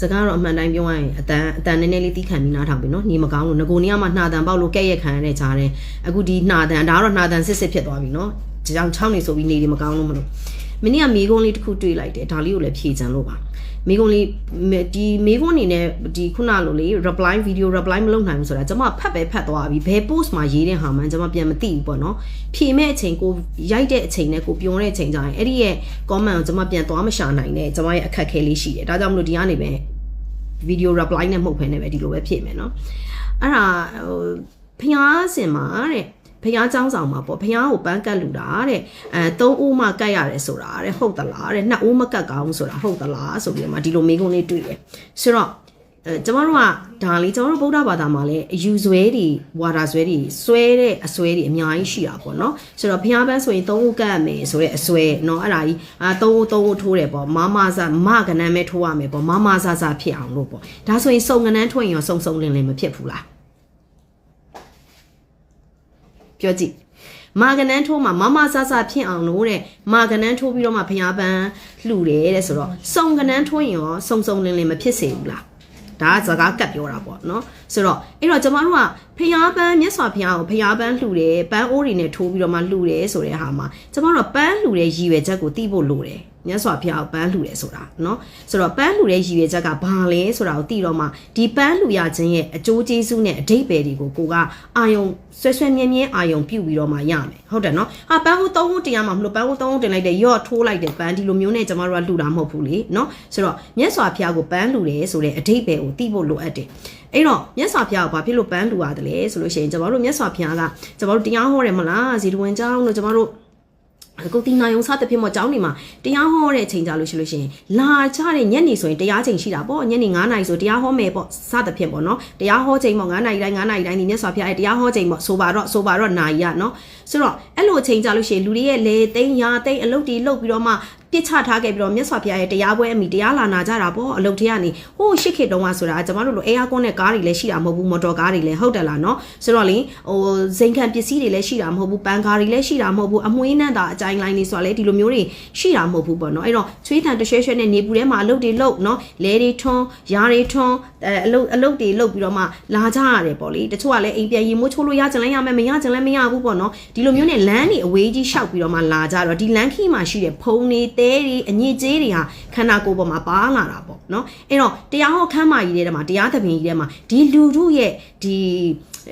စကားတော့အမှန်တိုင်းပြောရရင်အတန်အတန်နည်းနည်းလေးတီးခံပြီးနားထောင်ပြီနော်နေမကောင်းလို့ငကိုနေရမှာနှာတန်ပေါက်လို့ကဲ့ရက်ခံရတဲ့ကြားတယ်အခုဒီနှာတန်ဒါကတော့နှာတန်စစ်စစ်ဖြစ်သွားပြီနော်ကြောင်ချောင်းနေဆိုပြီးနေဒီမကောင်းလို့မလို့ မင်းကမိကုန်းလေးတစ်ခုတွေးလိုက်တယ်ဒါလေးကိုလည်းဖြေချင်လို့ပါမိကုန်းလေးဒီမိကုန်းအနေနဲ့ဒီခုနလိုလေ reply video reply မလုပ်နိုင်ဘူးဆိုတာကျွန်မဖတ်ပဲဖတ်သွားပြီဘယ် post မှာရေးတဲ့ဟာမှကျွန်မပြန်မသိဘူးပေါ့နော်ဖြေမဲ့အချိန်ကိုရိုက်တဲ့အချိန်နဲ့ကိုပြောတဲ့အချိန်ကျရင်အဲ့ဒီရဲ့ comment ကိုကျွန်မပြန်သွားမရှာနိုင်နဲ့ကျွန်မရဲ့အခက်အခဲလေးရှိတယ်ဒါကြောင့်မလို့ဒီကနေပဲ video reply နဲ့မဟုတ်ဘဲနဲ့ပဲဒီလိုပဲဖြစ်မယ်နော်အဲ့ဒါဟိုဖျားစင်မှာတဲ့ ဖျားเจ้าဆောင်မှာပေါ့ဖျားကိုပန်းကတ်လူတာတဲ့အဲသုံးဦးမှကတ်ရတယ်ဆိုတာတဲ့ဟုတ်သလားတဲ့နှစ်ဦးမကတ်ကောင်းဆိုတာဟုတ်သလားဆိုပြီးတော့မှဒီလိုမေးခွန်းလေးတွေ့တယ်ဆိုတော့အဲကျမတို့ကဒါလေးကျမတို့ဗုဒ္ဓဘာသာမှာလည်းအယူဆွဲတွေဝါဒဆွဲတွေဆွဲတဲ့အဆွဲတွေအများကြီးရှိတာပေါ့နော်ဆိုတော့ဘုရားပန်းဆိုရင်သုံးဦးကတ်ရမယ်ဆိုတဲ့အဆွဲเนาะအဲ့ဒါကြီးအာသုံးဦးသုံးဦးထိုးတယ်ပေါ့မမဆာမကနန်းပဲထိုးရမယ်ပေါ့မမဆာဆာဖြစ်အောင်လို့ပေါ့ဒါဆိုရင်စုံကနန်းထွင်ရောစုံစုံလင်းလင်းမဖြစ်ဘူးလား ပြောကြည့်မာကနန်းထိုးမှာမမဆဆဖြစ်အောင်လို့တဲ့မာကနန်းထိုးပြီးတော့မှဖျားပန်းလှူတယ်တဲ့ဆိုတော့စုံကနန်းထိုးရင်ရောစုံစုံလင်းလင်းမဖြစ်စေဘူးလားဒါကစကားကတ်ပြောတာပေါ့နော်ဆိုတော့အဲ့တော့ကျမတို့ကဖျားပန်းမြတ်စွာဘုရားကိုဖျားပန်းလှူတယ်ပန်းအိုးတွေနဲ့ထိုးပြီးတော့မှလှူတယ်ဆိုတဲ့ဟာမှာကျမတို့ကပန်းလှူတဲ့ရည်ရွယ်ချက်ကိုသိဖို့လိုတယ် မြတ်စွာဘုရားကိုပန်းလှူတယ်ဆိုတာเนาะဆိုတော့ပန်းလှူတဲ့ရည်ရွယ်ချက်ကဘာလဲဆိုတာကိုသိတော့မှဒီပန်းလှူရခြင်းရဲ့အကျိုးကျေးဇူးနဲ့အဓိပ္ပာယ်တွေကိုကိုကအာယုံဆွဲဆွဲမြဲမြဲအာယုံပြုတ်ပြီးတော့မှရမယ်ဟုတ်တယ်เนาะဟာပန်းဟို၃ဟိုတင်ရမှာမလို့ပန်းဟို၃ဟိုတင်လိုက်တယ်ရော့ထိုးလိုက်တယ်ပန်းဒီလိုမျိုးနဲ့ကျမတို့ကလှူတာမဟုတ်ဘူးလေเนาะဆိုတော့မြတ်စွာဘုရားကိုပန်းလှူတယ်ဆိုတဲ့အဓိပ္ပာယ်ကိုသိဖို့လိုအပ်တယ်အဲ့တော့မြတ်စွာဘုရားကဘာဖြစ်လို့ပန်းလှူရတယ်လဲဆိုလို့ရှိရင်ကျမတို့မြတ်စွာဘုရားကကျမတို့တရားဟောတယ်မလားဇေတဝန်ကျောင်းလို့ကျမတို့ ကိုတီနာယုံစသဖြင့်ပေါ့ကျောင်းနေမှာတရားဟောတဲ့အချိန်ကြလို့ရှိလို့ရှိရင်လာကြတဲ့ညနေဆိုရင်တရားချိန်ရှိတာပေါ့ညနေ9နာရီဆိုတရားဟောမယ်ပေါ့စသဖြင့်ပေါ့နော်တရားဟောချိန်ပေါ့9နာရီတိုင်း9နာရီတိုင်းဒီမြတ်စွာဘုရားရဲ့တရားဟောချိန်ပေါ့ဆိုပါတော့ဆိုပါတော့နာရီရနော်ဆိုတော့အဲ့လိုအချိန်ကြလို့ရှိရင်လူတွေရဲ့လေသိန်းရာသိန်းအလုပ်တွေလုပ်ပြီးတော့မှ ပြစ်ချထားခဲ့ပြီးတော့မြတ်စွာဘုရားရဲ့တရားပွဲအမိတရားလာနာကြတာပေါ့အလုပ်ထဲကနေဟိုးရှစ်ခေတ်တုန်းကဆိုတာကျမတို့လိုအေးအားကွန်းတဲ့ကားတွေလည်းရှိတာမဟုတ်ဘူးမော်တော်ကားတွေလည်းဟုတ်တယ်လားနော်ဆိုတော့လေဟိုဇိမ်ခံပစ္စည်းတွေလည်းရှိတာမဟုတ်ဘူးပန်ကားတွေလည်းရှိတာမဟုတ်ဘူးအမွှေးနဲ့တာအကြိုင်လိုင်းတွေဆိုတာလေဒီလိုမျိုးတွေရှိတာမဟုတ်ဘူးပေါ့နော်အဲ့တော့ချွေးတန်တရွှဲရွှဲနဲ့နေပူထဲမှာအလုပ်တွေလုပ်နော်လဲတွေထွန်းယားတွေထွန်းအဲအလုပ်အလုပ်တွေလုပ်ပြီးတော့မှလာကြရတယ်ပေါ့လေတချို့ကလည်းအိမ်ပြန်ရီမိုးချိုးလို့ရကြလဲရမယ်မရကြလဲမရဘူးပေါ့နော်ဒီလိုမျိုးနဲ့လမ်းတွေအဝေးကြီးရှောက်ပြီးတော့မှလာကြတော့ဒီလမ်းခီးမှာရှိတဲ့ဖုံတွေတဲတွေအညစ်ကြေးတွေဟာခန္ဓာကိုယ်ပေါ်မှာပါလာတာပေါ့နော်အဲ့တော့တရားဟောခမ်းမာကြီးတဲ့မှာတရားသဘင်ကြီးတဲ့မှာဒီလူတို့ရဲ့ဒီ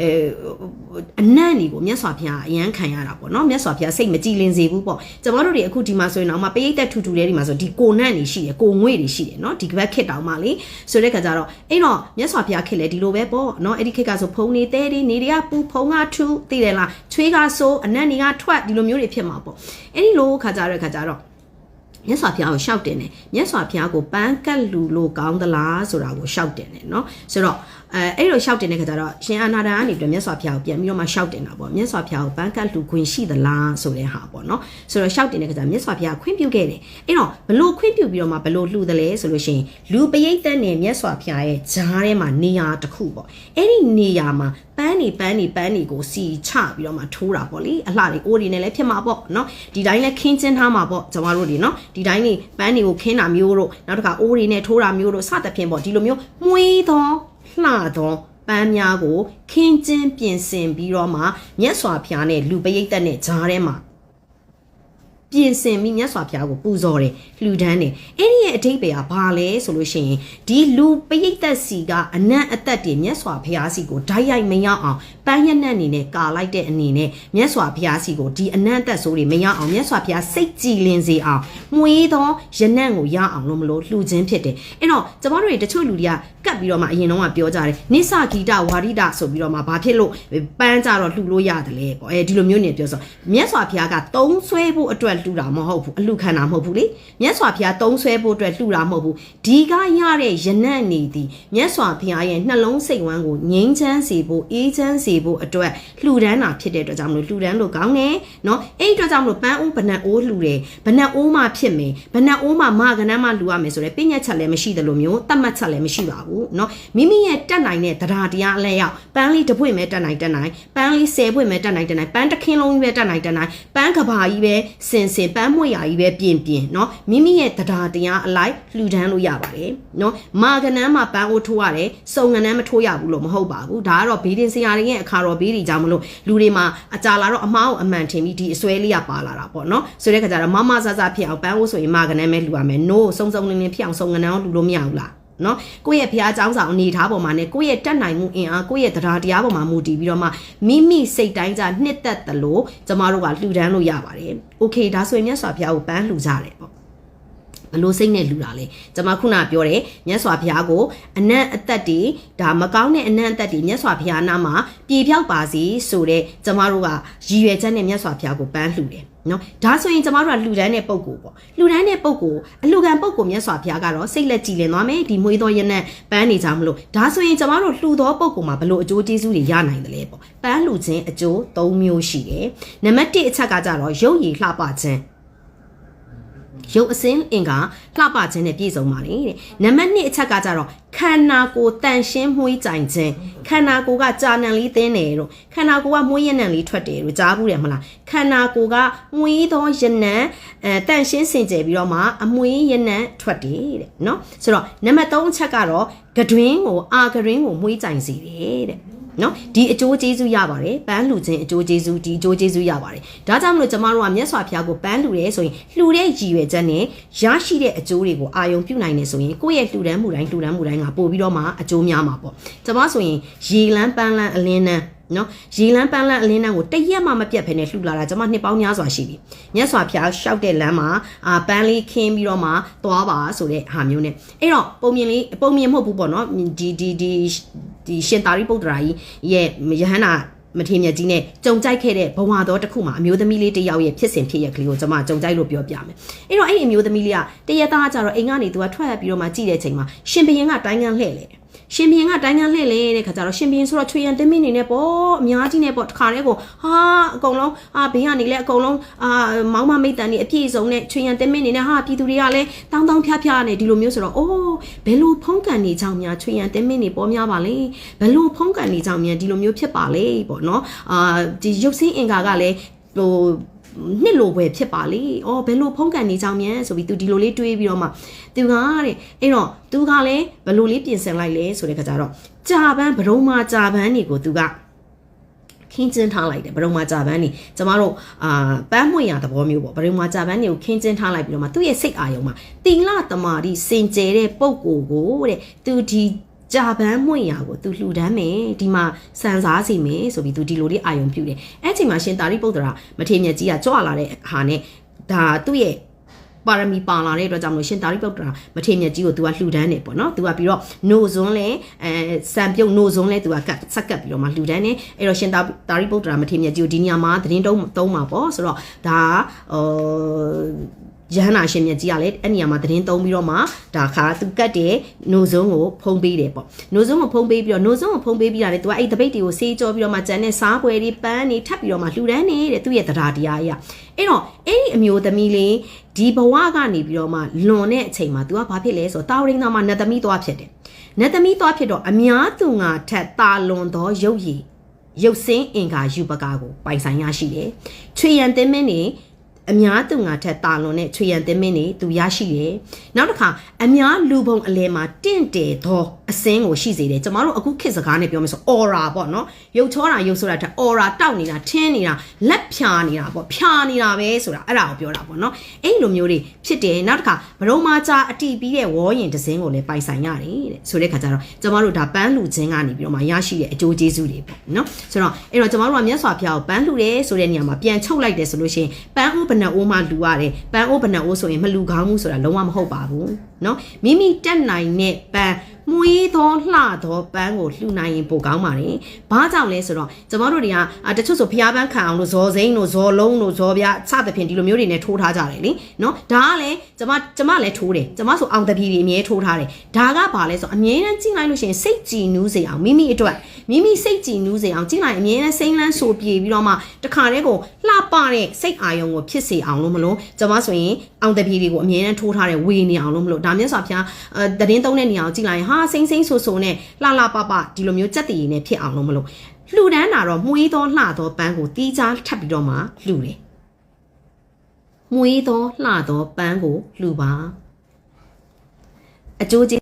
အဲအနံ့တွေကိုမြတ်စွာဘုရားအရန်ခံရတာပေါ့နော်မြတ်စွာဘုရားစိတ်မကြည်လင်စေဘူးပေါ့ကျွန်တော်တို့တွေအခုဒီမှာဆိုရင်တော့မှပရိသတ်ထူထူလေးဒီမှာဆိုဒီကိုနန့်တွေရှိတယ်ကိုငွေတွေရှိတယ်နော်ဒီကဘက်ခစ်တောင်မှလေဆိုတဲ့ခါကျတော့အဲ့တော့မြတ်စွာဘုရားခစ်လေဒီလိုပဲပေါ့နော်အဲ့ဒီခစ်ကဆိုဖုံနေတဲတွေနေတွေကပူဖုံကထူသိတယ်လားချွေးကဆိုအနံ့တွေကထွက်ဒီလိုမျိုးတွေဖြစ်မှာပေါ့အဲ့ဒီလိုခါကြတဲ့ခါကျတော့ မြတ်စွာဘုရားကိုရှောက်တင်တယ်မြတ်စွာဘုရားကိုပန်းကတ်လူလို့ကောင်းသလားဆိုတာကိုရှောက်တင်တယ်เนาะဆိုတော့အဲအဲ့လိုရှောက်တင်တဲ့ခါကျတော့ရှင်အာနာဒာကနေပြီးမြတ်စွာဘုရားကိုပြန်ပြီးတော့မှရှောက်တင်တာပေါ့မြတ်စွာဘုရားကိုပန်းကတ်လူခွင့်ရှိသလားဆိုတဲ့ဟာပေါ့เนาะဆိုတော့ရှောက်တင်တဲ့ခါကျမြတ်စွာဘုရားခွင့်ပြုခဲ့တယ်အဲ့တော့ဘလို့ခွင့်ပြုပြီးတော့မှဘလို့လှူတယ်လဲဆိုလို့ရှိရင်လူပရိသတ်နဲ့မြတ်စွာဘုရားရဲ့ဂျားထဲမှာနေရာတစ်ခုပေါ့အဲ့ဒီနေရာမှာပန်းနေပန်းနေပန်းနေကိုစီချပြီးတော့မှထိုးတာပေါ့လေအလှတွေအိုးတွေနဲ့လည်းဖြစ်မှာပေါ့เนาะဒီတိုင်းလည်းခင်းချင်းထားမှာပေါ့ကျွန်တော်တို့ဒီเนาะ ဒီတိုင်းနေပန်းတွေကိုခင်းတာမျိုးတို့နောက်တစ်ခါအိုးတွေနဲ့ထိုးတာမျိုးတို့စသဖြင့်ပေါ့ဒီလိုမျိုးမှုေးသောလှသောပန်းများကိုခင်းကျင်းပြင်ဆင်ပြီးတော့မှမြတ်စွာဘုရားနဲ့လူပရိသတ်နဲ့ဂျားထဲမှာ ပြင်ဆင်ပြီးမြတ်စွာဘုရားကိုပူဇော်တယ်လှူဒန်းတယ်အဲ့ဒီရဲ့အထိပ္ပယ်ကဘာလဲဆိုလို့ရှိရင်ဒီလူပရိသတ်စီကအနံ့အသက်တွေမြတ်စွာဘုရားစီကိုဓာတ်ရိုက်မရောက်အောင်ပန်းရနက်အနေနဲ့ကာလိုက်တဲ့အနေနဲ့မြတ်စွာဘုရားစီကိုဒီအနံ့အသက်ဆိုးတွေမရောက်အောင်မြတ်စွာဘုရားစိတ်ကြည်လင်စေအောင်မှုေးသောရနံ့ကိုရအောင်လို့မလို့လှူခြင်းဖြစ်တယ်အဲ့တော့ကျမတို့တွေတချို့လူတွေကကတ်ပြီးတော့မှအရင်တော့ကပြောကြတယ်နိစ္စဂီတဝါရိတဆိုပြီးတော့မှဘာဖြစ်လို့ပန်းကြတော့လှူလို့ရတယ်လေပေါ့အဲဒီလိုမျိုးနေပြောဆိုမြတ်စွာဘုရားကသုံးဆွဲဖို့အတွက်လှူတာမဟုတ်ဘူးအလှခံတာမဟုတ်ဘူးလေမြတ်စွာဘုရားသုံးဆွဲဖို့အတွက်လှူတာမဟုတ်ဘူးဒီကရတဲ့ရနံ့နေသည်မြတ်စွာဘုရားရဲ့နှလုံးစိတ်ဝမ်းကိုငြိမ်းချမ်းစေဖို့အေးချမ်းစေဖို့အတွက်လှူဒန်းတာဖြစ်တဲ့အတွက်ကြောင့်မလို့လှူဒန်းလို့ကောင်းတယ်နော်အဲ့ဒီအတွက်ကြောင့်မလို့ပန်းအိုးဗနတ်အိုးလှူတယ်ဗနတ်အိုးမှဖြစ်မယ်ဗနတ်အိုးမှမကနန်းမှလှူရမယ်ဆိုတော့ပြည့်ညက်ချက်လည်းမရှိသလိုမျိုးတတ်မှတ်ချက်လည်းမရှိပါဘူးနော်မိမိရဲ့တက်နိုင်တဲ့တရားတရားအလဲရောက်ပန်းလေးတစ်ပွင့်ပဲတက်နိုင်တက်နိုင်ပန်းလေး10ပွင့်ပဲတက်နိုင်တက်နိုင်ပန်းတစ်ခင်းလုံးကြီးပဲတက်နိုင်တက်နိုင်ပန်းကဘာကြီးပဲစင်စင်ပန်းမွေရာကြီးပဲပြင်ပြင်เนาะမိမိရဲ့တရားတရားအလိုက်လှူဒန်းလို့ရပါတယ်เนาะမာကနန်းမှာပန်းအိုးထိုးရတယ်စုံကနန်းမထိုးရဘူးလို့မဟုတ်ပါဘူးဒါကတော့ဘေးတင်စရာတွေရဲ့အခါတော်ဘေးတွေကြောင့်မလို့လူတွေမှာအကြာလာတော့အမားကိုအမှန်ထင်ပြီးဒီအစွဲလေးကပါလာတာပေါ့เนาะဆိုတဲ့ခါကျတော့မမဆဆဖြစ်အောင်ပန်းအိုးဆိုရင်မာကနန်းပဲလှူရမယ် no စုံစုံလင်းလင်းဖြစ်အောင်စုံကနန်းကိုလှူလို့မရဘူးလား နော်ကိုယ့်ရဲ့ဘုရားကျောင်းဆောင်အနေထားပေါ်မှာနဲ့ကိုယ့်ရဲ့တက်နိုင်မှုအင်အားကိုယ့်ရဲ့တရားတရားပေါ်မှာမူတည်ပြီးတော့မှမိမိစိတ်တိုင်းကြနှစ်သက်သလိုကျမတို့ကလှူဒန်းလို့ရပါတယ်။ Okay ဒါဆိုရင်မြတ်စွာဘုရားကိုပန်းလှူကြတယ်ပေါ့ဘလို့စိတ်နဲ့လူတာလဲကျွန်မခုနပြောတယ်မြတ်စွာဘုရားကိုအနံ့အသက်တွေဒါမကောင်းတဲ့အနံ့အသက်တွေမြတ်စွာဘုရားနာမှာပြေဖြောက်ပါစီဆိုတဲ့ကျွန်မတို့ကရည်ရွယ်ချက်နဲ့မြတ်စွာဘုရားကိုပန်းလှူတယ် နော်ဒါဆိုရင်ကျမတို့ကလှူဒန်းတဲ့ပုံကိုပေါ့လှူဒန်းတဲ့ပုံကိုအလှူခံပုံကိုမြတ်စွာဘုရားကတော့စိတ်လက်ကြည်လင်သွားမယ်ဒီမွေးသောရနက်ပန်းနေကြမလို့ဒါဆိုရင်ကျမတို့လှူသောပုံကိုမှာဘလို့အကျိုးကျေးဇူးတွေရနိုင်တယ်လဲပေါ့ပန်းလှူခြင်းအကျိုး၃မျိုးရှိတယ်နံပါတ်၁အချက်ကကြတော့ရုပ်ရည်လှပခြင်း ရုပ်အစင်းအင်္ဂါလှပခြင်းနဲ့ပြည့်စုံပါလေတဲ့နံပါတ်2အချက်ကကြတော့ခန္ဓာကိုယ်တန်ရှင်းမှုကြိုင်ခြင်းခန္ဓာကိုယ်ကကြာနံလေးသင်းတယ်တို့ခန္ဓာကိုယ်ကမွေးရနံလေးထွက်တယ်တို့ကြားဘူးတယ်မလားခန္ဓာကိုယ်ကမွေးသောရနံအဲတန်ရှင်းစင်ကြယ်ပြီးတော့မှအမွေးရနံထွက်တယ်တဲ့နော်ဆိုတော့နံပါတ်3အချက်ကတော့ကတွင်းကိုအာကတွင်းကိုမွေးကြိုင်စေတယ်တဲ့ နော်ဒီအကျိုးကျေးဇူးရပါတယ်ပန်းလှူခြင်းအကျိုးကျေးဇူးဒီအကျိုးကျေးဇူးရပါတယ်ဒါကြောင့်မလို့ကျမတို့ကမြတ်စွာဘုရားကိုပန်းလှူရဲဆိုရင်လှူတဲ့ရည်ရွယ်ချက်နဲ့ရရှိတဲ့အကျိုးတွေကိုအာယုံပြုနိုင်နေဆိုရင်ကိုယ့်ရဲ့လှူဒန်းမှုတိုင်းလှူဒန်းမှုတိုင်းကပို့ပြီးတော့မှအကျိုးများမှာပေါ့ကျမဆိုရင်ရေလန်းပန်းလန်းအလင်းနန်း နော်ရေလန်းပန်းလန်းအလင်းနန်းကိုတရက်မှမပြတ်ဖ ೇನೆ လှူလာတာကျွန်မနှစ်ပေါင်းများစွာရှိပြီမြတ်စွာဘုရားရှောက်တဲ့လမ်းမှာအာပန်းလေးခင်းပြီးတော့မှသွားပါဆိုတဲ့ဟာမျိုးနဲ့အဲ့တော့ပုံမြင်လေးပုံမြင်မဟုတ်ဘူးပေါ့နော်ဒီဒီဒီဒီရှင်သာရိပုတ္တရာကြီးရဲ့ယဟန္တာမထေမြတ်ကြီးနဲ့ကြုံကြိုက်ခဲ့တဲ့ဘဝတော်တစ်ခုမှာအမျိုးသမီးလေးတစ်ယောက်ရဲ့ဖြစ်စဉ်ဖြစ်ရကလေးကိုကျွန်မကြုံကြိုက်လို့ပြောပြမယ်။အဲ့တော့အဲ့ဒီအမျိုးသမီးလေးကတရက်သားကျတော့အိမ်ကနေသူကထွက်ပြီးတော့မှကြည့်တဲ့ချိန်မှာရှင်ဘရင်ကတိုင်းကန်းလှဲ့လေ။ ရှင်ဘရင်ကတိုင်းကန်းလှဲ့လေတဲ့ခါကျတော့ရှင်ဘရင်ဆိုတော့ချွေရန်တင်းမင်းနေနဲ့ပေါ့အများကြီးနဲ့ပေါ့တခါတည်းကိုဟာအကုန်လုံးအာဘင်းကနေလည်းအကုန်လုံးအာမောင်းမမိတ်တန်နေအပြည့်စုံနဲ့ချွေရန်တင်းမင်းနေနဲ့ဟာပြည်သူတွေကလည်းတောင်းတောင်းဖျားဖျားနဲ့ဒီလိုမျိုးဆိုတော့အိုးဘယ်လိုဖုံးကန်နေကြများချွေရန်တင်းမင်းနေပေါ်များပါလေဘယ်လိုဖုံးကန်နေကြများဒီလိုမျိုးဖြစ်ပါလေပေါ့နော်အာဒီရုပ်စင်းအင်္ကာကလည်းဟို နှစ်လိုပဲဖြစ်ပါလေ။အော်ဘယ်လိုဖုံးကန်နေကြမြန်ဆိုပြီးသူဒီလိုလေးတွေးပြီးတော့မှသူကတဲ့အဲ့တော့သူကလည်းဘယ်လိုလေးပြင်ဆင်လိုက်လဲဆိုတဲ့ခါကျတော့ကြာပန်းဘရုံမာကြာပန်းတွေကိုသူကခင်းကျင်းထားလိုက်တယ်ဘရုံမာကြာပန်းနေကျမတို့အာပန်းမွေရသဘောမျိုးပေါ့ဘရုံမာကြာပန်းတွေကိုခင်းကျင်းထားလိုက်ပြီးတော့မှသူ့ရဲ့စိတ်အာရုံမှာတိလတမာတိစင်ကြဲတဲ့ပုံကိုကိုတဲ့သူဒီ ကြာပန်းမွင့်ရာကို तू လှူဒန်းမယ်ဒီမှာစံစားစီမယ်ဆိုပြီး तू ဒီလိုလေးအာယုံပြုတယ်အဲ့ချိန်မှာရှင်တာရိပုတ္တရာမထေမြတ်ကြီးကကြွလာတဲ့ဟာနဲ့ဒါသူ့ရဲ့ပါရမီပါလာတဲ့အတွက်ကြောင့်မလို့ရှင်တာရိပုတ္တရာမထေမြတ်ကြီးကို तू ကလှူဒန်းတယ်ပေါ့နော် तू ကပြီးတော့နိုဇွန်းလဲအဲစံပြုတ်နိုဇွန်းလဲ तू ကကတ်ဆက်ကပ်ပြီးတော့မှလှူဒန်းတယ်အဲ့တော့ရှင်တာတာရိပုတ္တရာမထေမြတ်ကြီးကိုဒီညမှာသတင်းတုံးသုံးမှာပေါ့ဆိုတော့ဒါဟို ရဟန္တာရှင်မြတ်ကြီးကလည်းအဲ့နေရာမှာသတင်းသုံးပြီးတော့မှဒါခါသူကတ်တဲ့နိုဇုံကိုဖုံးပေးတယ်ပေါ့နိုဇုံကိုဖုံးပေးပြီးတော့နိုဇုံကိုဖုံးပေးပြီးတာလေသူကအဲ့တပိတ်တွေကိုဆေးကြောပြီးတော့မှဂျန်နဲ့စားပွဲတွေပန်းတွေထပ်ပြီးတော့မှလှူဒန်းနေတဲ့သူ့ရဲ့တရားတရားကြီးอ่ะအဲ့တော့အဲ့ဒီအမျိုးသမီးလေးဒီဘဝကနေပြီးတော့မှလွန်တဲ့အချိန်မှာ तू ကဘာဖြစ်လဲဆိုတော့တာဝရင်းသားမှာနတ်သမီးသွားဖြစ်တယ်နတ်သမီးသွားဖြစ်တော့အများသူငါထက်တာလွန်သောရုပ်ရည်ရုပ်စင်းအင်္ဂါယူပကာကိုပိုင်ဆိုင်ရရှိတယ်။ချွေရန်တင်းမင်းနေ အများသူငါထက်တာလွန်တဲ့ချွေရန်သင်းမင်းတွေသူရရှိတယ်။နောက်တစ်ခါအများလူပုံအလဲမှာတင့်တယ်သော အစင်းကိုရှိစေတယ်ကျမတို့အခုခေတ်စကားနဲ့ပြောမယ်ဆို aura ပေါ့နော်ရုပ်ချောတာရုပ်ဆိုတာတက် aura တောက်နေတာထင်းနေတာလက်ဖြာနေတာပေါ့ဖြာနေတာပဲဆိုတာအဲ့ဒါကိုပြောတာပေါ့နော်အဲ့လိုမျိုးတွေဖြစ်တယ်နောက်တစ်ခါဘရုံမာကြာအတီးပြီးတဲ့ဝေါ်ရင်ဒဇင်းကိုလည်းပိုင်ဆိုင်ရတယ်တဲ့ဆိုတဲ့ခါကျတော့ကျမတို့ဒါပန်းလူချင်းကနေပြီးတော့မှရရှိတဲ့အကျိုးကျေးဇူးတွေပေါ့နော်ဆိုတော့အဲ့တော့ကျမတို့ကမြတ်စွာဘုရားကိုပန်းလူတယ်ဆိုတဲ့နေရာမှာပြန်ချုပ်လိုက်တယ်ဆိုလို့ရှိရင်ပန်းအိုးဘဏ္ဍအိုးမှလူရတယ်ပန်းအိုးဘဏ္ဍအိုးဆိုရင်မလူကောင်းဘူးဆိုတာလုံးဝမဟုတ်ပါဘူးနော်မိမိတက်နိုင်တဲ့ပန်း မွေးသောလှသောပန်းကိုလှူနိုင်ရင်ပိုကောင်းပါတယ်။ဘာကြောင့်လဲဆိုတော့ကျမတို့တွေကတချို့ဆိုဖျားပန်းခံအောင်လို့ဇော်စိမ့်တို့ဇော်လုံးတို့ဇော်ပြစသဖြင့်ဒီလိုမျိုးတွေနဲ့ထိုးထားကြတယ်လीနော်ဒါကလည်းကျမကျမလည်းထိုးတယ်ကျမဆိုအောင်တပီတွေအမြဲထိုးထားတယ်ဒါကဘာလဲဆိုအမြဲတမ်းကြည့်လိုက်လို့ရှိရင်စိတ်ကြည်နူးစေအောင်မိမိအတွက်မိမိစိတ်ကြည်နူးစေအောင်ကြည့်လိုက်အမြဲတမ်းစိမ့်လန်းဆိုပြေပြီးတော့မှတခါတည်းကိုလှပတဲ့စိတ်အာယုံကိုဖြစ်စေအောင်လို့မလို့ကျမဆိုရင်အောင်တပီတွေကိုအမြဲတမ်းထိုးထားတယ်ဝေနေအောင်လို့မလို့ဒါမျက်စွာဖျားအဲတရင်သုံးတဲ့နေရာကိုကြည့်လိုက်ရင်ဟာစိမ့်စိမ့်ဆိုဆိုနဲ့လှလှပပဒီလိုမျိုးစက်တည်ရည်နဲ့ဖြစ်အောင်လို့မလို့လှူဒန်းတာတော့မှုေးသောလှသောပန်းကိုတီးခြားထပ်ပြီးတော့မှလှူတယ်မွေးသောလှသောပန်းကိုလှူပါအကျိုးကျေး